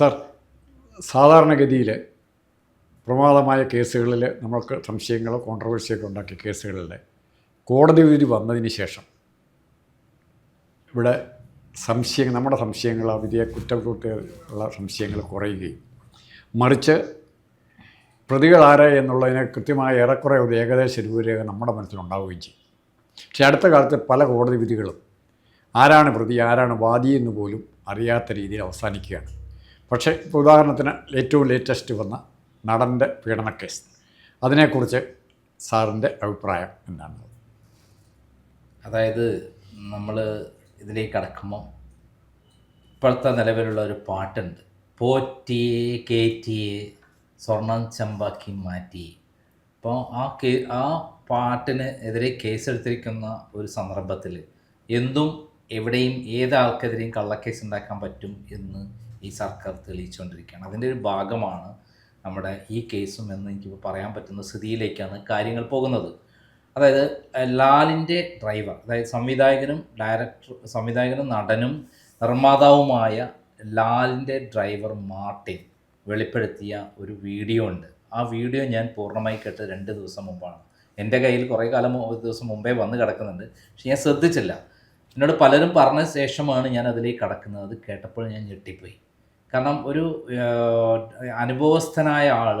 Sir സാധാരണഗതിയിൽ പ്രമാദമായ കേസുകളിൽ നമ്മൾക്ക് സംശയങ്ങളോ കോൺട്രവേഴ്സിയൊക്കെ ഉണ്ടാക്കിയ കേസുകളിൽ കോടതി വിധി വന്നതിന് ശേഷം ഇവിടെ സംശയം നമ്മുടെ സംശയങ്ങൾ ആ വിധിയെ കുറ്റകൃത്യമുള്ള സംശയങ്ങൾ കുറയുകയും മറിച്ച് പ്രതികൾ ആരായി എന്നുള്ളതിനെ കൃത്യമായ ഏറെക്കുറെ ഒരു ഏകദേശ രൂപരേഖ നമ്മുടെ മനസ്സിലുണ്ടാവുകയും ചെയ്യും. പക്ഷേ അടുത്ത കാലത്ത് പല കോടതി വിധികളും ആരാണ് പ്രതി ആരാണ് വാദി എന്ന് പോലും അറിയാത്ത രീതിയിൽ അവസാനിക്കുകയാണ്. പക്ഷേ ഇപ്പോൾ ഉദാഹരണത്തിന് ഏറ്റവും ലേറ്റസ്റ്റ് വന്ന നടന്റെ കേസ്. അതിനെക്കുറിച്ച് സാറിന്റെ അഭിപ്രായം എന്താണ്? അതായത് നമ്മൾ ഇതിലേക്ക് കടക്കുമ്പോൾ ഇപ്പോഴത്തെ നിലവിലുള്ള ഒരു പാട്ടുണ്ട്. പോറ്റിയെ കേറ്റിയെ സ്വർണം ചമ്പാക്കി മാറ്റി. അപ്പോൾ ആ കേ ആ പാട്ടിന് എതിരെ കേസെടുത്തിരിക്കുന്ന ഒരു സന്ദർഭത്തിൽ എന്തും എവിടെയും ഏത് ആൾക്കെതിരെയും കള്ളക്കേസ് ഉണ്ടാക്കാൻ പറ്റും എന്ന് ഈ സർക്കാർ തെളിയിച്ചുകൊണ്ടിരിക്കുകയാണ്. അതിന്റെ ഒരു ഭാഗമാണ് നമ്മുടെ ഈ കേസും എന്ന് എനിക്കിപ്പോൾ പറയാൻ പറ്റുന്ന സ്ഥിതിയിലേക്കാണ് കാര്യങ്ങൾ പോകുന്നത്. അതായത് ലാലിന്റെ ഡ്രൈവർ അതായത് സംവിധായകനും ഡയറക്ടർ സംവിധായകനും നടനും നിർമ്മാതാവുമായ ലാലിന്റെ ഡ്രൈവർ മാർട്ടിൻ വെളിപ്പെടുത്തിയ ഒരു വീഡിയോ ഉണ്ട്. ആ വീഡിയോ ഞാൻ പൂർണമായി കേട്ട് രണ്ട് ദിവസം മുമ്പാണ്. എന്റെ കയ്യിൽ കുറേ കാലം ഒരു ദിവസം മുമ്പേ വന്ന് കിടക്കുന്നുണ്ട്. പക്ഷെ ഞാൻ ശ്രദ്ധിച്ചില്ല. എന്നോട് പലരും പറഞ്ഞ ശേഷമാണ് ഞാൻ അതിലേക്ക് കടക്കുന്നത്. അത് കേട്ടപ്പോൾ ഞാൻ ഞെട്ടിപ്പോയി. കാരണം ഒരു അനുഭവസ്ഥനായ ആൾ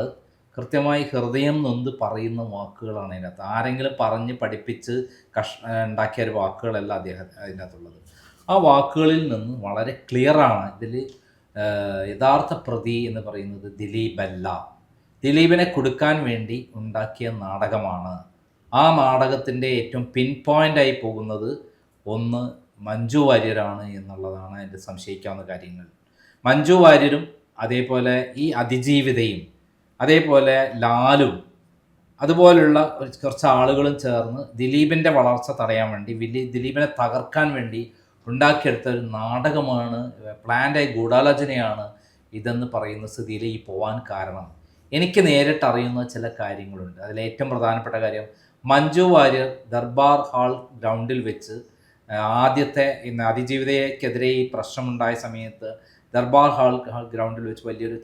കൃത്യമായി ഹൃദയം നൊന്ത് പറയുന്ന വാക്കുകളാണ് അതിനകത്ത്. ആരെങ്കിലും പറഞ്ഞ് പഠിപ്പിച്ച് കഷ് ഉണ്ടാക്കിയ ഒരു വാക്കുകളല്ല അദ്ദേഹം അതിനകത്തുള്ളത്. ആ വാക്കുകളിൽ നിന്ന് വളരെ ക്ലിയറാണ് ഇതിൽ യഥാർത്ഥ പ്രതി എന്ന് പറയുന്നത് ദിലീപല്ല. ദിലീപിനെ കൊടുക്കാൻ വേണ്ടി ഉണ്ടാക്കിയ നാടകമാണ്. ആ നാടകത്തിന്റെ ഏറ്റവും പിൻ പോയിന്റായി പോകുന്നത് ഒന്ന് മഞ്ജു വാര്യരാണ് എന്നുള്ളതാണ് എന്റെ സംശയിക്കാവുന്ന കാര്യങ്ങൾ. മഞ്ജു വാര്യരും അതേപോലെ ഈ അതിജീവിതയും അതേപോലെ ലാലും അതുപോലുള്ള കുറച്ച് ആളുകളും ചേർന്ന് ദിലീപിന്റെ വളർച്ച തടയാൻ വേണ്ടി വിലി ദിലീപിനെ തകർക്കാൻ വേണ്ടി ഉണ്ടാക്കിയെടുത്ത ഒരു നാടകമാണ് പ്ലാൻഡായി ഗൂഢാലോചനയാണ് ഇതെന്ന് പറയുന്ന സ്ഥിതിയിൽ ഈ പോവാൻ കാരണം. എനിക്ക് നേരിട്ട് അറിയുന്ന ചില കാര്യങ്ങളുണ്ട്. അതിൽ ഏറ്റവും പ്രധാനപ്പെട്ട കാര്യം മഞ്ജു വാര്യർ ദർബാർ ഹാൾ ഗ്രൗണ്ടിൽ വെച്ച് ആദ്യത്തെ അതിജീവിതയ്ക്കെതിരെ ഈ പ്രശ്നമുണ്ടായ സമയത്ത് ദർബാർ ഹാൾ ഹാൾ ഗ്രൗണ്ടിൽ വെച്ച് വലിയൊരു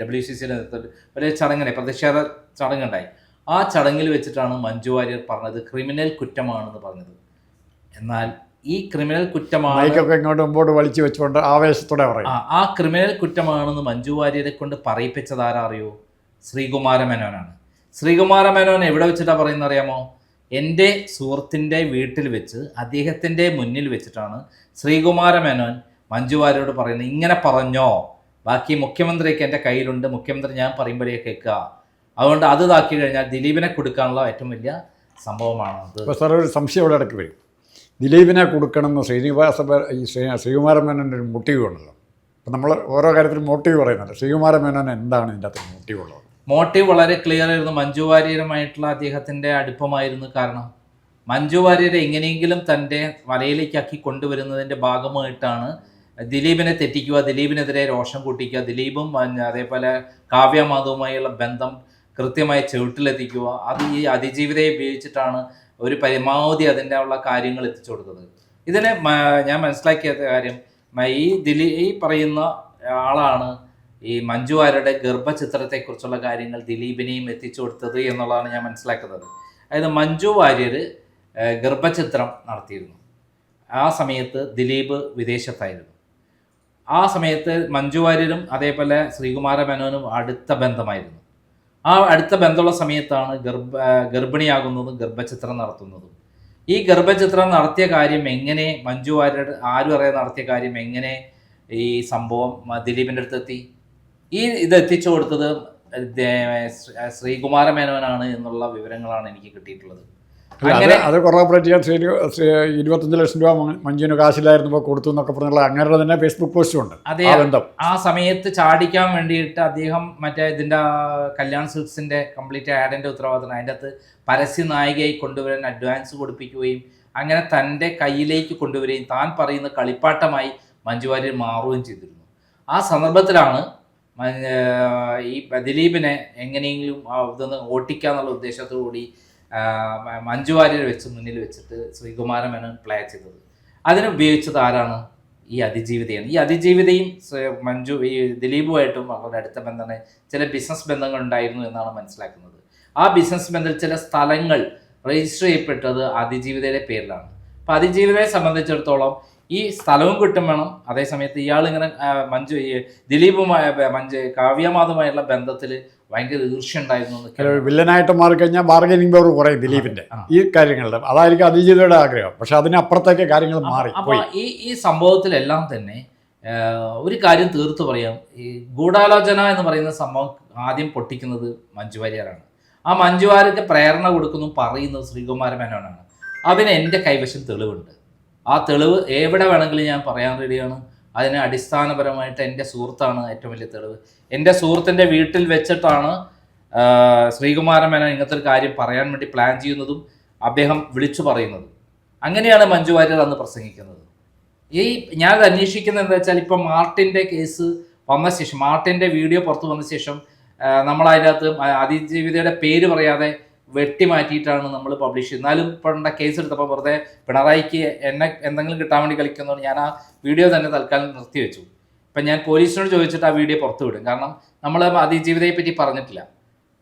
ഡബ്ല്യു സി സിയുടെ നേതൃത്വത്തിൽ വലിയ ചടങ്ങുണ്ടായി പ്രതിഷേധ ചടങ്ങുണ്ടായി. ആ ചടങ്ങിൽ വെച്ചിട്ടാണ് മഞ്ജു വാര്യർ പറഞ്ഞത് ക്രിമിനൽ കുറ്റമാണെന്ന് പറഞ്ഞത്. എന്നാൽ ഈ ക്രിമിനൽ കുറ്റമാണ് മൈക്കൊക്കെ ഇങ്ങോട്ട് മുമ്പോട്ട് വലിച്ചു വെച്ചുകൊണ്ട് ആവേശത്തോടെ പറയും. ആ ക്രിമിനൽ കുറ്റമാണെന്ന് മഞ്ജു വാര്യരെ കൊണ്ട് പറയിപ്പിച്ചത് ആരാറിയോ? ശ്രീകുമാര മേനോനാണ്. ശ്രീകുമാര മേനോൻ എവിടെ വെച്ചിട്ടാണ് പറയുന്നത് അറിയാമോ? എന്റെ സുഹൃത്തിന്റെ വീട്ടിൽ വെച്ച് അദ്ദേഹത്തിന്റെ മുന്നിൽ വെച്ചിട്ടാണ് ശ്രീകുമാര മേനോൻ മഞ്ജു വാര്യരോട് പറയുന്നത് ഇങ്ങനെ പറഞ്ഞോ? ബാക്കി മുഖ്യമന്ത്രിയൊക്കെ എന്റെ കയ്യിലുണ്ട് മുഖ്യമന്ത്രി ഞാൻ പറയുമ്പോഴേ കേൾക്കുക. അതുകൊണ്ട് അത് ഇതാക്കി കഴിഞ്ഞാൽ ദിലീപിനെ കൊടുക്കാനുള്ള ഏറ്റവും വലിയ സംഭവമാണ് സാർ ഒരു സംശയം ഇവിടെ ഇടയ്ക്ക് വരും. ദിലീപിനെ കൊടുക്കണമെന്ന് ശ്രീനിവാസ ഈ ശ്രീ ശ്രീകുമാര മേനോന്റെ ഒരു മോട്ടീവ് ഉണ്ടല്ലോ. അപ്പം നമ്മൾ ഓരോ കാര്യത്തിലും മോട്ടീവ് പറയുന്നുണ്ട്. ശ്രീകുമാര മേനോൻ എന്താണ് ഇതിന്റെ അകത്ത് മോട്ടീവ് ഉള്ളത്? മോട്ടീവ് വളരെ ക്ലിയർ ആയിരുന്നു. മഞ്ജു വാര്യരുമായിട്ടുള്ള അദ്ദേഹത്തിന്റെ അടുപ്പമായിരുന്നു കാരണം മഞ്ജു വാര്യരെ എങ്ങനെയെങ്കിലും തന്റെ വലയിലേക്കാക്കി കൊണ്ടുവരുന്നതിന്റെ ഭാഗമായിട്ടാണ് ദിലീപിനെ തെറ്റിക്കുക ദിലീപിനെതിരെ രോഷം കൂട്ടിക്കുക ദിലീപും അതേപോലെ കാവ്യ മാധവുമായുള്ള ബന്ധം കൃത്യമായി ചുവട്ടിലെത്തിക്കുക. അത് ഈ അതിജീവിതയെ ഉപയോഗിച്ചിട്ടാണ് ഒരു പരമാവധി അതിന്റെ ഉള്ള കാര്യങ്ങൾ എത്തിച്ചു കൊടുത്തത്. ഇതിനെ ഞാൻ മനസ്സിലാക്കിയ കാര്യം ഈ ദിലീ ഈ പറയുന്ന ആളാണ് ഈ മഞ്ജു വാര്യരുടെ ഗർഭചിത്രത്തെക്കുറിച്ചുള്ള കാര്യങ്ങൾ ദിലീപിനെയും എത്തിച്ചു കൊടുത്തത് എന്നുള്ളതാണ് ഞാൻ മനസ്സിലാക്കുന്നത്. അതായത് മഞ്ജു വാര്യർ ഗർഭചിത്രം നടത്തിയിരുന്നു. ആ സമയത്ത് ദിലീപ് വിദേശത്തായിരുന്നു. ആ സമയത്ത് മഞ്ജു വാര്യരും അതേപോലെ ശ്രീകുമാര മേനോനും അടുത്ത ബന്ധമായിരുന്നു. ആ അടുത്ത ബന്ധമുള്ള സമയത്താണ് ഗർഭ ഗർഭിണിയാകുന്നതും ഗർഭചിത്രം നടത്തുന്നതും. ഈ ഗർഭചിത്രം നടത്തിയ കാര്യം എങ്ങനെ മഞ്ജു വാര്യർ ആരും അറിയാതെ നടത്തിയ കാര്യം എങ്ങനെ ഈ സംഭവം ദിലീപിന്റെ അടുത്തെത്തി? ഈ ഇത് എത്തിച്ചു കൊടുത്തത് ശ്രീകുമാര മേനോനാണ് എന്നുള്ള വിവരങ്ങളാണ് എനിക്ക് കിട്ടിയിട്ടുള്ളത്. അങ്ങനെ അത് കൊറോപ്പറേറ്റ് ചെയ്യാൻ ശ്രീ ഇരുപത്തഞ്ച് ലക്ഷം രൂപ മഞ്ജുവിന് കാശിലായിരുന്നപ്പോൾ കൊടുത്തു എന്നൊക്കെ പറഞ്ഞുള്ള അങ്ങനെ തന്നെ ഫേസ്ബുക്ക് പോസ്റ്റും ഉണ്ട്. അതെ ആ സമയത്ത് ചാടിക്കാൻ വേണ്ടിയിട്ട് അദ്ദേഹം മറ്റേ ഇതിന്റെ കല്യാൺ സിൽക്സിന്റെ കംപ്ലീറ്റ് ആഡിന്റെ ഉത്തരവാദിത്തം. അതിന്റെ അകത്ത് പരസ്യ നായികയായി കൊണ്ടുവരാൻ അഡ്വാൻസ് കൊടുപ്പിക്കുകയും അങ്ങനെ തന്റെ കയ്യിലേക്ക് കൊണ്ടുവരികയും താൻ പറയുന്ന കളിപ്പാട്ടമായി മഞ്ജു വാര്യർ മാറുകയും ചെയ്തിരുന്നു. ആ സന്ദർഭത്തിലാണ് ഈ ദിലീപിനെ എങ്ങനെയെങ്കിലും ഇതൊന്ന് ഓട്ടിക്കാന്നുള്ള ഉദ്ദേശത്തോടു കൂടി ആ, മ- മഞ്ജു വാര്യർ വെച്ച് മുന്നിൽ വെച്ചിട്ട് ശ്രീകുമാരൻ മേനോൻ പ്ലേ ചെയ്തത്. അതിന് ഉപയോഗിച്ചത് ആരാണ്? ഈ അതിജീവിതയാണ്. ഈ അതിജീവിതയും മഞ്ജു ഈ ദിലീപുമായിട്ടും അവരുടെ അടുത്ത ബന്ധമാണ് ചില ബിസിനസ് ബന്ധങ്ങൾ ഉണ്ടായിരുന്നു എന്നാണ് മനസ്സിലാക്കുന്നത്. ആ ബിസിനസ് ബന്ധത്തിൽ ചില സ്ഥലങ്ങൾ രജിസ്റ്റർ ചെയ്യപ്പെട്ടത് അതിജീവിതയുടെ പേരിലാണ്. അപ്പം അതിജീവിതയെ സംബന്ധിച്ചിടത്തോളം ഈ സ്ഥലവും കിട്ടും വേണം. അതേസമയത്ത് ഇയാൾ ഇങ്ങനെ മഞ്ജു ഈ ദിലീപുമായ മഞ്ജു കാവ്യമാതുമായുള്ള ബന്ധത്തിൽ ഭയങ്കര ഈർഷ്യ ഉണ്ടായിരുന്നു വില്ലനായിട്ട് മാറിക്കഴിഞ്ഞാൽ ബാർഗനിങ് പവർ കുറയും ദിലീപിന്റെ. ഈ കാര്യങ്ങളുടെ അതായിരിക്കും അതിജീതയുടെ ആഗ്രഹം. പക്ഷെ അതിനപ്പുറത്തേക്ക് കാര്യങ്ങൾ മാറി ഈ ഈ സംഭവത്തിലെല്ലാം തന്നെ ഒരു കാര്യം തീർത്തു പറയാം. ഈ ഗൂഢാലോചന എന്ന് പറയുന്ന സംഭവം ആദ്യം പൊട്ടിക്കുന്നത് മഞ്ജു വാര്യരാണ്. ആ മഞ്ജു വാര്യർക്ക് പ്രേരണ കൊടുക്കുന്നു പറയുന്നത് ശ്രീകുമാര മേനോനാണ്. അതിന് എന്റെ കൈവശം തെളിവുണ്ട്. ആ തെളിവ് എവിടെ വേണമെങ്കിലും ഞാൻ പറയാൻ റെഡിയാണ്. അതിന് അടിസ്ഥാനപരമായിട്ട് എന്റെ സുഹൃത്താണ് ഏറ്റവും വലിയ തെളിവ്. എന്റെ സുഹൃത്തിന്റെ വീട്ടിൽ വെച്ചിട്ടാണ് ശ്രീകുമാരൻ ശ്രീകുമാര മേനോൻ ഇങ്ങനത്തെ ഒരു കാര്യം പറയാൻ വേണ്ടി പ്ലാൻ ചെയ്യുന്നതും അദ്ദേഹം വിളിച്ചു പറയുന്നതും. അങ്ങനെയാണ് മഞ്ജു വാര്യർ അന്ന് പ്രസംഗിക്കുന്നത്. ഈ ഞാനത് അന്വേഷിക്കുന്നത് എന്താ വെച്ചാൽ ഇപ്പം മാർട്ടിന്റെ കേസ് വന്ന ശേഷം മാർട്ടിന്റെ വീഡിയോ പുറത്ത് വന്ന ശേഷം നമ്മൾ അതിനകത്ത് അതിജീവിതയുടെ പേര് പറയാതെ വെട്ടി മാറ്റിയിട്ടാണ് നമ്മൾ പബ്ലിഷ് ചെയ്യുന്നത് എന്നാലും ഇപ്പോൾ കേസ് എടുത്തപ്പോൾ വെറുതെ പിണറായിക്ക് എന്നെ എന്തെങ്കിലും കിട്ടാൻ വേണ്ടി കളിക്കുന്നതുകൊണ്ട് ഞാൻ ആ വീഡിയോ തന്നെ തൽക്കാലം നിർത്തിവെച്ചു. ഇപ്പം ഞാൻ പോലീസിനോട് ചോദിച്ചിട്ട് ആ വീഡിയോ പുറത്തു വിടും. കാരണം നമ്മൾ അതിജീവിതയെ പറ്റി പറഞ്ഞിട്ടില്ല.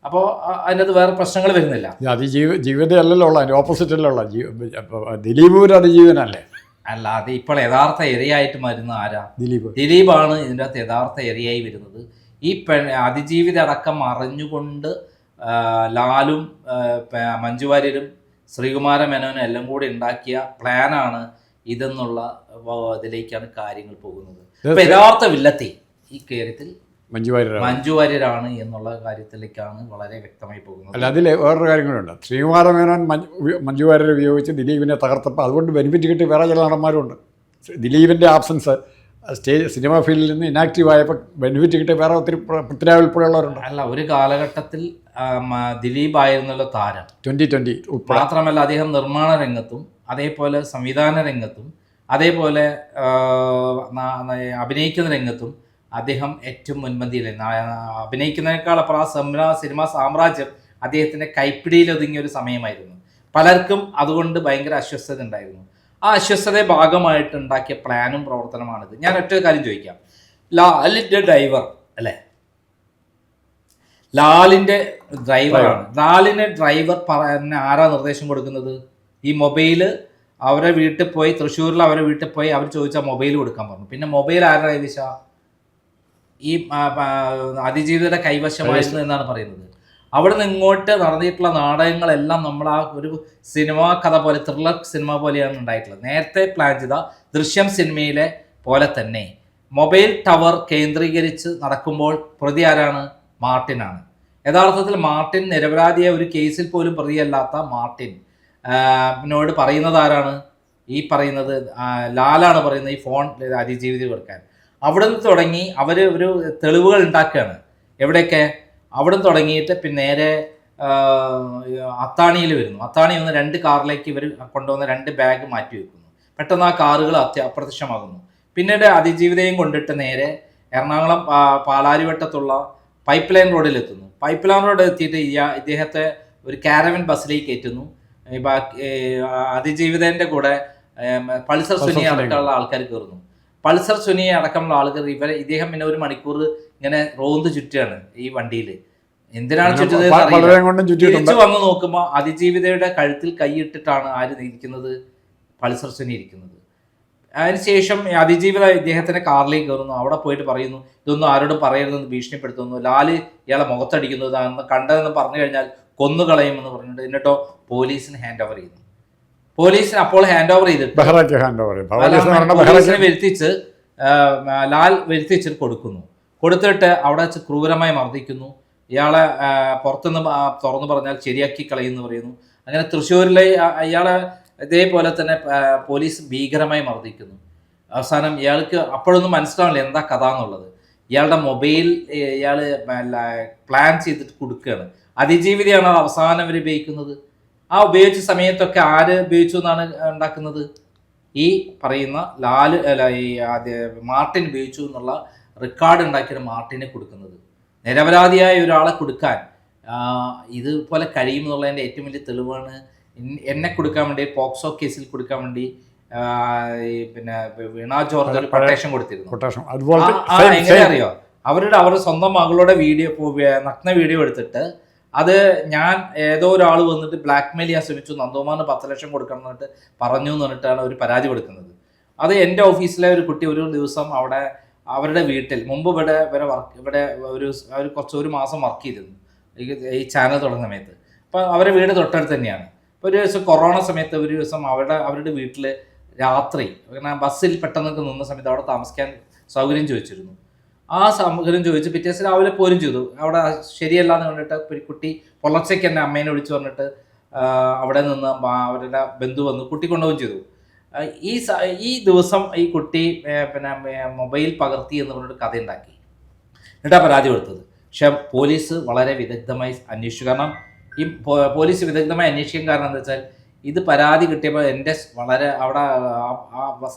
അപ്പോൾ അതിനകത്ത് വേറെ പ്രശ്നങ്ങൾ വരുന്നില്ല. അതിജീവ ജീവിതമല്ലല്ലോ ഉള്ള അതിന്റെ ഓപ്പോസിറ്റല്ലേ ദിലീപ് ഒരു അതിജീവനല്ലേ? അല്ലാതെ ഇപ്പോൾ യഥാർത്ഥ ഇരയായിട്ട് വരുന്ന ആരാ? ദിലീപ്. ദിലീപാണ് ഇതിന്റെ അകത്ത് യഥാർത്ഥ ഇരയായി വരുന്നത്. ഈ പെ അതിജീവിത അടക്കം അറിഞ്ഞുകൊണ്ട് ലാലും മഞ്ജു വാര്യരും ശ്രീകുമാര മേനോനും എല്ലാം കൂടി ഉണ്ടാക്കിയ പ്ലാനാണ് ഇതെന്നുള്ള ഇതിലേക്കാണ് കാര്യങ്ങൾ പോകുന്നത്. അപ്പൊ യഥാർത്ഥ വില്ലത്തി ഈ കാര്യത്തിൽ മഞ്ജു വാര്യരാണ്. മഞ്ജു വാര്യരാണ് എന്നുള്ള കാര്യത്തിലേക്കാണ് വളരെ വ്യക്തമായി പോകുന്നത്. അല്ല അതിൽ വേറൊരു കാര്യം കൂടെ ഉണ്ട്. ശ്രീകുമാര മേനോൻ മഞ്ജു വാര്യരെ ഉപയോഗിച്ച് ദിലീപിനെ തകർത്തപ്പോൾ അതുകൊണ്ട് ബെനിഫിറ്റ് കിട്ടി വേറെ ചില നടന്മാരുണ്ട്. ദിലീപിന്റെ ആബ്സൻസ് സ്റ്റേജ് സിനിമ ഫീൽഡിൽ നിന്ന് ഇനാക്റ്റീവ് ആയപ്പോൾ ബെനിഫിറ്റ് കിട്ടിയ വേറെ ഒത്തിരി പൃഥ്വിരാജ് ഉൾപ്പെടെയുള്ളവരുണ്ട് അല്ല ഒരു കാലഘട്ടത്തിൽ ദിലീപ് ആയിരുന്നല്ലോ താരം. ട്വന്റി ട്വന്റി മാത്രമല്ല അദ്ദേഹം നിർമ്മാണ രംഗത്തും അതേപോലെ സംവിധാന രംഗത്തും അതേപോലെ അഭിനയിക്കുന്ന രംഗത്തും അദ്ദേഹം ഏറ്റവും മുൻപന്തിയിലായിരുന്നു അഭിനയിക്കുന്നതിനേക്കാൾ അപ്പുറം ആ സിനിമ സിനിമ സാമ്രാജ്യം അദ്ദേഹത്തിന്റെ കൈപ്പിടിയിലൊതുങ്ങിയ ഒരു സമയമായിരുന്നു. പലർക്കും അതുകൊണ്ട് ഭയങ്കര അസ്വസ്ഥത ഉണ്ടായിരുന്നു. ആ അസ്വസ്ഥതയെ ഭാഗമായിട്ട് ഉണ്ടാക്കിയ പ്ലാനും പ്രവർത്തനമാണിത്. ഞാൻ ഒറ്റ കാര്യം ചോദിക്കാം. ലാലിന്റെ ഡ്രൈവർ അല്ലേ? ലാലിന്റെ ഡ്രൈവറാണ് ലാലിന്റെ ഡ്രൈവർ പറഞ്ഞ ആരാ നിർദ്ദേശം കൊടുക്കുന്നത്? ഈ മൊബൈൽ അവരെ വീട്ടിൽ പോയി തൃശ്ശൂരിൽ അവരെ വീട്ടിൽ പോയി അവർ ചോദിച്ചാൽ മൊബൈൽ കൊടുക്കാൻ പറഞ്ഞു. പിന്നെ മൊബൈൽ ആരുടെ കൈവശ ഈ അതിജീവിതയുടെ കൈവശമായിരുന്നു എന്നാണ് പറയുന്നത്? അവിടെ നിന്ന് ഇങ്ങോട്ട് നടന്നിട്ടുള്ള നാടകങ്ങളെല്ലാം നമ്മൾ ആ ഒരു സിനിമാ കഥ പോലെ ത്രില്ലർ സിനിമ പോലെയാണ് ഉണ്ടായിട്ടുള്ളത്. നേരത്തെ പ്ലാൻ ചെയ്ത ദൃശ്യം സിനിമയിലെ പോലെ തന്നെ മൊബൈൽ ടവർ കേന്ദ്രീകരിച്ച് നടക്കുമ്പോൾ പ്രതി ആരാണ്? മാർട്ടിനാണ്. യഥാർത്ഥത്തിൽ മാർട്ടിൻ നിരപരാധിയായ ഒരു കേസിൽ പോലും പ്രതിയല്ലാത്ത മാർട്ടിൻ. നോട് പറയുന്നത് ആരാണ്? ഈ പറയുന്നത് ലാലാണ് പറയുന്നത് ഈ ഫോൺ അതിജീവിതം കൊടുക്കാൻ. അവിടെ നിന്ന് തുടങ്ങി അവർ ഒരു തെളിവുകൾ ഉണ്ടാക്കുകയാണ്. എവിടെയൊക്കെ? അവിടെ തുടങ്ങിയിട്ട് പിന്നെ നേരെ അത്താണിയിൽ വരുന്നു. അത്താണി വന്ന് രണ്ട് കാറിലേക്ക് ഇവർ കൊണ്ടുവന്ന രണ്ട് ബാഗ് മാറ്റി വെക്കുന്നു. പെട്ടെന്ന് ആ കാറുകൾ അത്യ അപ്രത്യക്ഷമാകുന്നു. പിന്നീട് അതിജീവിതയും കൊണ്ടിട്ട് നേരെ എറണാകുളം പാലാരിവട്ടത്തുള്ള പൈപ്പ് ലൈൻ റോഡിലെത്തുന്നു പൈപ്പ് ലൈൻ റോഡിൽ എത്തിയിട്ട് ഇയാ ഇദ്ദേഹത്തെ ഒരു കാരവൻ ബസ്സിലേക്ക് കയറ്റുന്നു അതിജീവിതേന്റെ അതിജീവിതന്റെ കൂടെ പൾസർ സുനി സുനി. അടക്കമുള്ള ആൾക്കാർ കയറുന്നു. പൾസർ സുനി അടക്കമുള്ള ആൾക്കാർ ഇവരെ ഇദ്ദേഹം പിന്നെ ഒരു മണിക്കൂർ ഇങ്ങനെ റോന്ത് ചുറ്റുകയാണ് ഈ വണ്ടിയിൽ. എന്തിനാണ് ചുറ്റിയിട്ടുണ്ട്. തിരിച്ചു വന്ന് നോക്കുമ്പോൾ അതിജീവിതയുടെ കഴുത്തിൽ കൈയിട്ടിട്ടാണ് ആര് ഇരിക്കുന്നത് പൾസർ സുനി ഇരിക്കുന്നത്. അതിനുശേഷം അതിജീവിത ഇദ്ദേഹത്തിന്റെ കാറിലേക്ക് കയറുന്നു. അവിടെ പോയിട്ട് പറയുന്നു ഇതൊന്നും ആരോടും പറയരുതെന്ന് ഭീഷണിപ്പെടുത്തുന്നു. ലാൽ ഇയാളെ മുഖത്തടിക്കുന്നു. ഇതാണെന്ന് കണ്ടതെന്ന് പറഞ്ഞു കഴിഞ്ഞാൽ കൊന്നുകളയുമെന്ന് പറഞ്ഞിട്ട് എന്നിട്ടോ പോലീസിന് ഹാൻഡ് ഓവർ ചെയ്യുന്നു. പോലീസിന് അപ്പോൾ ഹാൻഡ് ഓവർ ചെയ്തിട്ട് വരുത്തിച്ച് ലാൽ വരുത്തിച്ചിട്ട് കൊടുക്കുന്നു. കൊടുത്തിട്ട് അവിടെ വെച്ച് ക്രൂരമായി മർദ്ദിക്കുന്നു. ഇയാളെ പുറത്തുനിന്ന് തുറന്നു പറഞ്ഞാൽ ശരിയാക്കി കളയുന്നു പറയുന്നു. അങ്ങനെ തൃശ്ശൂരിലെ അയാളെ ഇതേപോലെ തന്നെ പോലീസ് ഭീകരമായി മർദ്ദിക്കുന്നു. അവസാനം ഇയാൾക്ക് അപ്പോഴൊന്നും മനസ്സിലാവില്ല എന്താ കഥ എന്നുള്ളത്. ഇയാളുടെ മൊബൈൽ ഇയാൾ പ്ലാൻ ചെയ്തിട്ട് കൊടുക്കുകയാണ്. അതിജീവിതയാണ് അത് അവസാനം അവർ ഉപയോഗിക്കുന്നത്? ആ ഉപയോഗിച്ച സമയത്തൊക്കെ ആര് ഉപയോഗിച്ചു എന്നാണ് ഉണ്ടാക്കുന്നത്? ഈ പറയുന്ന ലാൽ ഈ മാർട്ടിൻ ഉപയോഗിച്ചു എന്നുള്ള റെക്കോർഡ് ഉണ്ടാക്കിയ മാർട്ടിനെ കൊടുക്കുന്നത്. നിരപരാധിയായ ഒരാളെ കൊടുക്കാൻ ഇതുപോലെ കഴിയുമെന്നുള്ളതിന്റെ ഏറ്റവും വലിയ തെളിവാണ് എന്നെ കൊടുക്കാൻ വേണ്ടി പോക്സോ കേസിൽ കൊടുക്കാൻ വേണ്ടി പിന്നെ വീണ ജോർജ് ഒരു കൊട്ടേഷൻ കൊടുത്തിരുന്നു. എങ്ങനെ അറിയോ? അവരുടെ അവരുടെ സ്വന്തം മകളുടെ വീഡിയോ നഗ്ന വീഡിയോ എടുത്തിട്ട് അത് ഞാൻ ഏതോ ഒരാൾ വന്നിട്ട് ബ്ലാക്ക് മെയിൽ ചെയ്യാൻ ശ്രമിച്ചു. നന്ദകുമാറിന് പത്ത് ലക്ഷം കൊടുക്കണം എന്നിട്ട് പറഞ്ഞു എന്ന് പറഞ്ഞിട്ടാണ് അവർ പരാതി കൊടുക്കുന്നത്. അത് എന്റെ ഓഫീസിലെ ഒരു കുട്ടി ഒരു ദിവസം അവിടെ അവരുടെ വീട്ടിൽ മുമ്പ് ഇവിടെ ഇവരെ വർക്ക് ഇവിടെ ഒരു അവർ കുറച്ച് ഒരു മാസം വർക്ക് ചെയ്തിരുന്നു. ഈ- ചാനൽ തുടങ്ങുന്ന സമയത്ത്. അപ്പോൾ അവരുടെ വീട് തൊട്ടടുത്ത് തന്നെയാണ്. അപ്പോൾ ഒരു ദിവസം കൊറോണ സമയത്ത് ഒരു ദിവസം അവരുടെ അവരുടെ വീട്ടിൽ രാത്രി ഇങ്ങനെ ബസ്സിൽ പെട്ടെന്നൊക്കെ നിന്ന സമയത്ത് അവിടെ താമസിക്കാൻ സൗകര്യം ചോദിച്ചിരുന്നു. ആ സൗകര്യം ചോദിച്ച് പിറ്റേ ദിവസം രാവിലെ പോരും ചെയ്തു. അവിടെ ശരിയല്ല എന്ന് ഒരു കുട്ടി പുലർച്ചയ്ക്ക് തന്നെ അമ്മേനെ വിളിച്ചു പറഞ്ഞിട്ട് അവിടെ നിന്ന് അവരുടെ ബന്ധു വന്ന് കുട്ടി കൊണ്ടുപോകും ചെയ്തു. ഈ ഈ ദിവസം ഈ കുട്ടി പിന്നെ മൊബൈൽ പകർത്തി എന്ന് പറഞ്ഞൊരു കഥ ഉണ്ടാക്കി എന്നിട്ടാണ് പരാതി കൊടുത്തത്. പക്ഷെ പോലീസ് വളരെ വിദഗ്ധമായി അന്വേഷിച്ചു. കാരണം ഈ പോലീസ് വിദഗ്ധമായി അന്വേഷിക്കാൻ കാരണം എന്താ വെച്ചാൽ ഇത് പരാതി കിട്ടിയപ്പോൾ എന്റെ വളരെ അവിടെ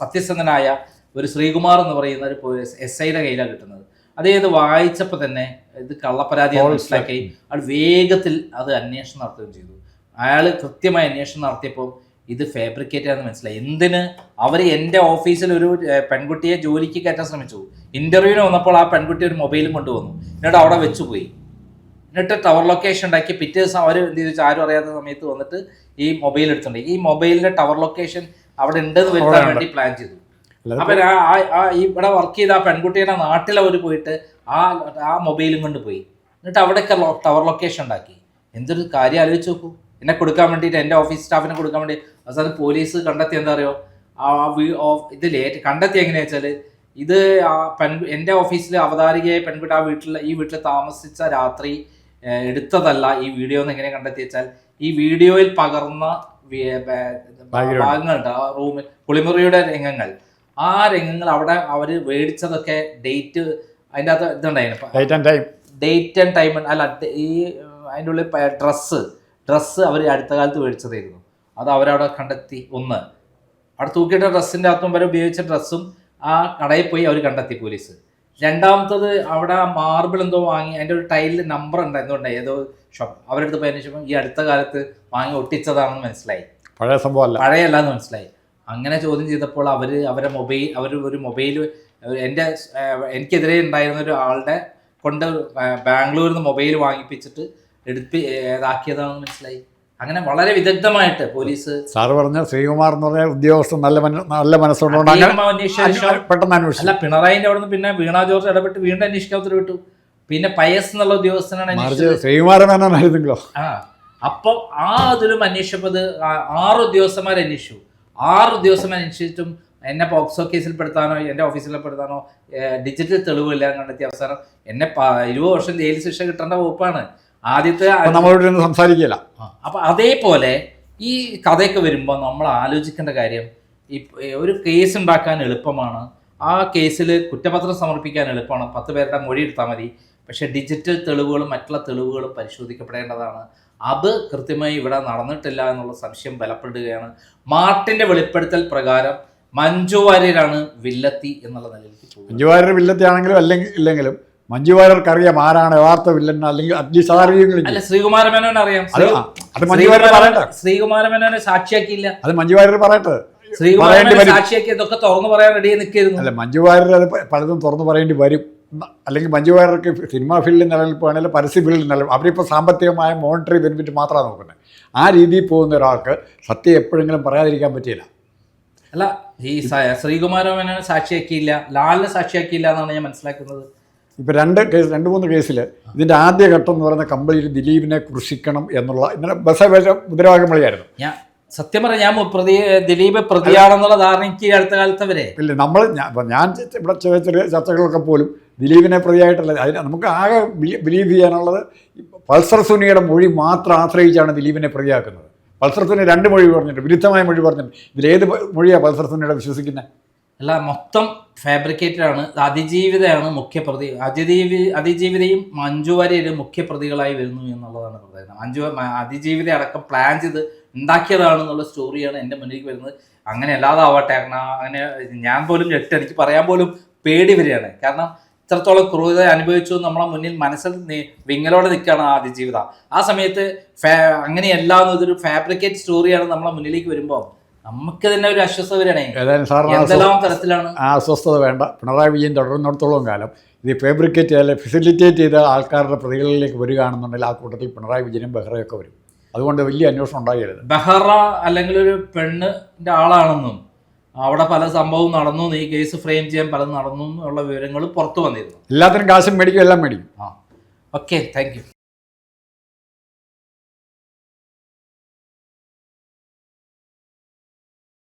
സത്യസന്ധനായ ഒരു ശ്രീകുമാർ എന്ന് പറയുന്ന ഒരു എസ് ഐയുടെ കയ്യിലാണ് കിട്ടുന്നത്. അത് ഇത് വായിച്ചപ്പോൾ തന്നെ ഇത് കള്ളപ്പരാതി. മനസ്സിലാക്കി അയാൾ വേഗത്തിൽ അത് അന്വേഷണം നടത്തുകയും ചെയ്തു. അയാൾ കൃത്യമായി അന്വേഷണം നടത്തിയപ്പോൾ ഇത് ഫാബ്രിക്കേറ്റ് ആണെന്ന് മനസ്സിലായി. എന്തിന്? അവർ എന്റെ ഓഫീസിൽ ഒരു പെൺകുട്ടിയെ ജോലിക്ക് കയറ്റാൻ ശ്രമിച്ചു. ഇന്റർവ്യൂവിന് വന്നപ്പോൾ ആ പെൺകുട്ടി ഒരു മൊബൈലും കൊണ്ടുവന്നു. എന്നിട്ട് അവിടെ വെച്ചു പോയി. എന്നിട്ട് ടവർ ലൊക്കേഷൻ ഉണ്ടാക്കി. പിറ്റേ ദിവസം അവർ എന്ത് ചെയ്തു? ആരും അറിയാത്ത സമയത്ത് വന്നിട്ട് ഈ മൊബൈൽ എടുത്തിട്ടുണ്ട്. ഈ മൊബൈലിന്റെ ടവർ ലൊക്കേഷൻ അവിടെ ഉണ്ടെന്ന് വരുത്താൻ വേണ്ടി പ്ലാൻ ചെയ്തു. അപ്പൊ ഇവിടെ വർക്ക് ചെയ്ത ആ പെൺകുട്ടിയുടെ നാട്ടിൽ അവർ പോയിട്ട് ആ ആ മൊബൈലും കൊണ്ട് പോയി. എന്നിട്ട് അവിടെയൊക്കെ ടവർ ലൊക്കേഷൻ ഉണ്ടാക്കി. എന്തൊരു കാര്യം ആലോചിച്ച് നോക്കൂ. എന്നെ കൊടുക്കാൻ വേണ്ടിയിട്ട് എന്റെ ഓഫീസ് സ്റ്റാഫിനെ കൊടുക്കാൻ വേണ്ടി അവസാനം പോലീസ് കണ്ടെത്തി എന്താ അറിയോ? ആ ഇത് ലേറ്റ് കണ്ടെത്തി എങ്ങനെയാ വെച്ചാൽ ഇത് ആ പെൺ എന്റെ ഓഫീസിൽ അവതാരികയായ പെൺകുട്ടി ആ വീട്ടിൽ ഈ വീട്ടിൽ താമസിച്ച രാത്രി എടുത്തതല്ല ഈ വീഡിയോ എന്ന് എങ്ങനെ കണ്ടെത്തി വെച്ചാൽ ഈ വീഡിയോയിൽ പകർന്ന ഭാഗങ്ങളുണ്ട്. ആ റൂമിൽ കുളിമുറിയുടെ രംഗങ്ങൾ. ആ രംഗങ്ങൾ അവിടെ അവർ മേടിച്ചതൊക്കെ ഡേറ്റ് അതിന്റെ അകത്ത് ഇതുണ്ടായിരുന്നു. ഡേറ്റ് ആൻഡ് ടൈം അല്ല ഈ അതിന്റെ ഉള്ളിൽ ഡ്രസ്സ് ഡ്രസ്സ് അവർ അടുത്ത കാലത്ത് മേടിച്ചതായിരുന്നു. അത് അവരവിടെ കണ്ടെത്തി ഒന്ന്. അവിടെ തൂക്കിയിട്ട ഡ്രസ്സിന്റെ അകത്തും വരെ ഉപയോഗിച്ച ഡ്രസ്സും ആ കടയിൽ പോയി അവർ കണ്ടെത്തി പോലീസ്. രണ്ടാമത്തത് അവിടെ ആ മാർബിൾ എന്തോ വാങ്ങി അതിന്റെ ഒരു ടൈലിൽ നമ്പർ ഉണ്ട് ഉണ്ടായി ഏതോ ഷോപ്പ് അവരെടുത്ത് പോയി അന്വേഷിച്ചപ്പോൾ ഈ അടുത്ത കാലത്ത് വാങ്ങി ഒട്ടിച്ചതാണെന്ന് മനസ്സിലായി. പഴയ സംഭവം പഴയല്ല എന്ന് മനസ്സിലായി. അങ്ങനെ ചോദ്യം ചെയ്തപ്പോൾ അവർ അവരെ മൊബൈൽ അവർ ഒരു മൊബൈൽ എന്റെ എനിക്കെതിരെ ഉണ്ടായിരുന്ന ഒരു ആളുടെ കൊണ്ട് ബാംഗ്ലൂരിൽ നിന്ന് മൊബൈൽ വാങ്ങിപ്പിച്ചിട്ട് എടുപ്പി ഇതാക്കിയതാണെന്ന് മനസ്സിലായി. അങ്ങനെ വളരെ വിദഗ്ധമായിട്ട് പോലീസ് സാറ് പറഞ്ഞ ശ്രീകുമാർ എന്ന് പറഞ്ഞ ഉദ്യോഗസ്ഥൻ നല്ല നല്ല ശേഷം പെട്ടെന്ന് അന്വേഷിച്ചു. അല്ല പിണറായിന്റെ അവിടെ നിന്ന് പിന്നെ വീണ ജോർജ് ഇടപെട്ട് വീണ്ടും അന്വേഷിക്കാൻ ഉത്തരവിട്ടു പിന്നെ പയസ് എന്നുള്ള ഉദ്യോഗസ്ഥനാണ് അന്വേഷിച്ചത്. ആ അപ്പൊ ആ അതിലും അന്വേഷിച്ചപ്പോൾ ആറ് ഉദ്യോഗസ്ഥന്മാർ അന്വേഷിച്ചു. ആറ് ഉദ്യോഗസ്ഥന്മാർ അന്വേഷിച്ചിട്ടും എന്നെ പോക്സോ കേസിൽ പെടുത്താനോ എന്റെ ഓഫീസിൽ പെടുത്താനോ ഡിജിറ്റൽ തെളിവില്ല കണ്ടെത്തിയ അവസരം എന്നെ ഇരുപത് വർഷം ജയിൽ ശിക്ഷ കിട്ടേണ്ട വകുപ്പാണ്. ആദ്യത്തെ നമ്മളോട് സംസാരിക്കില്ല അപ്പൊ അതേപോലെ ഈ കഥയൊക്കെ വരുമ്പോൾ നമ്മൾ ആലോചിക്കേണ്ട കാര്യം ഈ ഒരു കേസ് ഉണ്ടാക്കാൻ എളുപ്പമാണ്. ആ കേസിൽ കുറ്റപത്രം സമർപ്പിക്കാൻ എളുപ്പമാണ്. പത്ത് പേരുടെ മൊഴി എടുത്താൽ മതി. പക്ഷെ ഡിജിറ്റൽ തെളിവുകളും മറ്റുള്ള തെളിവുകളും പരിശോധിക്കപ്പെടേണ്ടതാണ്. അത് കൃത്യമായി ഇവിടെ നടന്നിട്ടില്ല എന്നുള്ള സംശയം ബലപ്പെടുകയാണ്. മാർട്ടിന്റെ വെളിപ്പെടുത്തൽ പ്രകാരം മഞ്ജു വാര്യരാണ് വില്ലത്തി എന്നുള്ള നിലയിലേക്ക് പോകുന്നത്. മഞ്ജു വാര്യർ വില്ലത്തിയാണെങ്കിലും അല്ലെങ്കിൽ ഇല്ലെങ്കിലും മഞ്ജു വാര്യർക്ക് അറിയാം ആരാണ് യഥാർത്ഥ വില്ലൻ അല്ലെങ്കിൽ അറ്റ്ലീസ്റ്റ് ശ്രീകുമാര മേനോൻ അറിയാം. അത് ആ, അത് മഞ്ജു വാര്യർ പറയട്ടെ. ശ്രീകുമാര മേനോനെ സാക്ഷിയാക്കിയില്ല. അത് മഞ്ജു വാര്യർ പറയട്ടെ. തുറന്നു പറയാൻ റെഡി അല്ല മഞ്ജു വാര്യർ അത് പലതും തുറന്നു പറയേണ്ടി വരും. അല്ലെങ്കിൽ മഞ്ജു വാര്യർക്ക് സിനിമാ ഫീൽഡിൽ നിലനിൽപ്പാണെങ്കിൽ പരസ്യ ഫീൽഡിൽ നിലനിൽപ്പ് അവരിപ്പോൾ സാമ്പത്തികമായ മോണിറ്ററി ബെനിഫിറ്റ് മാത്രമാണ് നോക്കുന്നത്. ആ രീതിയിൽ പോകുന്ന ഒരാൾക്ക് സത്യം എപ്പോഴെങ്കിലും പറയാതിരിക്കാൻ പറ്റിയില്ല. അല്ല ഈ സ- മേനോനെ സാക്ഷിയാക്കിയില്ല ലാലിനെ സാക്ഷിയാക്കിയില്ല എന്നാണ് ഞാൻ മനസ്സിലാക്കുന്നത്. ഇപ്പോൾ രണ്ട് കേസ് രണ്ട് മൂന്ന് കേസിൽ ഇതിന്റെ ആദ്യ ഘട്ടം എന്ന് പറയുന്ന കംപ്ലീറ്റ് ദിലീപിനെ കൃഷിക്കണം എന്നുള്ള ഇന്നലെ ബസ് മുദ്രാവാക്യം വിളിയായിരുന്നു. ഞാൻ സത്യം പറഞ്ഞ ഞാൻ പ്രതി ദിലീപ് പ്രതിയാണെന്നുള്ള ധാരണ എനിക്ക് അടുത്ത കാലത്ത് വരെ ഇല്ല നമ്മൾ ഞാൻ ഇവിടെ ചെറിയ ചെറിയ ചർച്ചകളൊക്കെ പോലും ദിലീപിനെ പ്രതിയായിട്ടല്ല അതിന് നമുക്ക് ആകെ ബിലീവ് ചെയ്യാനുള്ളത് പൾസർ സുനിയുടെ മൊഴി മാത്രം ആശ്രയിച്ചാണ് ദിലീപിനെ പ്രതിയാക്കുന്നത്. പൾസർ സുനി രണ്ട് മൊഴി പറഞ്ഞിട്ട് വിരുദ്ധമായ മൊഴി പറഞ്ഞിട്ട് ഇതിലേത് മൊഴിയാണ് പൾസർ സുനിയുടെ വിശ്വസിക്കുന്നത് അല്ല മൊത്തം ഫാബ്രിക്കേറ്റഡ് ആണ്. അതിജീവിതയാണ് മുഖ്യപ്രതി അതിജീവി അതിജീവിതയും മഞ്ജു വാര്യരും മുഖ്യപ്രതികളായി വരുന്നു എന്നുള്ളതാണ് പ്രധാനം മഞ്ജു അതിജീവിത അടക്കം പ്ലാൻ ചെയ്ത് ഉണ്ടാക്കിയതാണെന്നുള്ള സ്റ്റോറിയാണ് എന്റെ മുന്നിലേക്ക് വരുന്നത്. അങ്ങനെ അല്ലാതെ ആവട്ടെ കാരണം അങ്ങനെ ഞാൻ പോലും ഞെട്ട് എനിക്ക് പറയാൻ പോലും പേടി വരികയാണ്. കാരണം ഇത്രത്തോളം ക്രൂരത അനുഭവിച്ചു നമ്മളെ മുന്നിൽ മനസ്സിൽ വിങ്ങലോടെ നിൽക്കുകയാണ് ആ അതിജീവിത. ആ സമയത്ത് അങ്ങനെയല്ല എന്നതൊരു ഫാബ്രിക്കേറ്റ് സ്റ്റോറിയാണ് നമ്മളെ മുന്നിലേക്ക് വരുമ്പോൾ നമുക്ക് തന്നെ ഒരു അസ്വസ്ഥതയാണ് ഏതായാലും സാറിന് ആ അസ്വസ്ഥത വേണ്ട. പിണറായി വിജയൻ തുടരുന്നിടത്തോളം കാലം ഇത് ഫേബ്രിക്കേറ്റ് അല്ലെ ഫെസിലിറ്റേറ്റ് ചെയ്ത ആൾക്കാരുടെ പ്രതികളിലേക്ക് വരികയാണെന്നുണ്ടെങ്കിൽ ആ കൂട്ടത്തിൽ പിണറായി വിജയനും ബെഹ്റയൊക്കെ വരും. അതുകൊണ്ട് വലിയ അന്വേഷണം ഉണ്ടാകരുത്. ബെഹ്റ അല്ലെങ്കിൽ ഒരു പെണ്ണിന്റെ ആളാണെന്നും അവിടെ പല സംഭവവും നടന്നു. ഈ കേസ് ഫ്രെയിം ചെയ്യാൻ പലതും നടന്നു എന്നുള്ള വിവരങ്ങൾ പുറത്തു വന്നിരുന്നു. എല്ലാത്തിനും കാശും മേടിക്കും എല്ലാം മേടിക്കും. ആ. Okay thank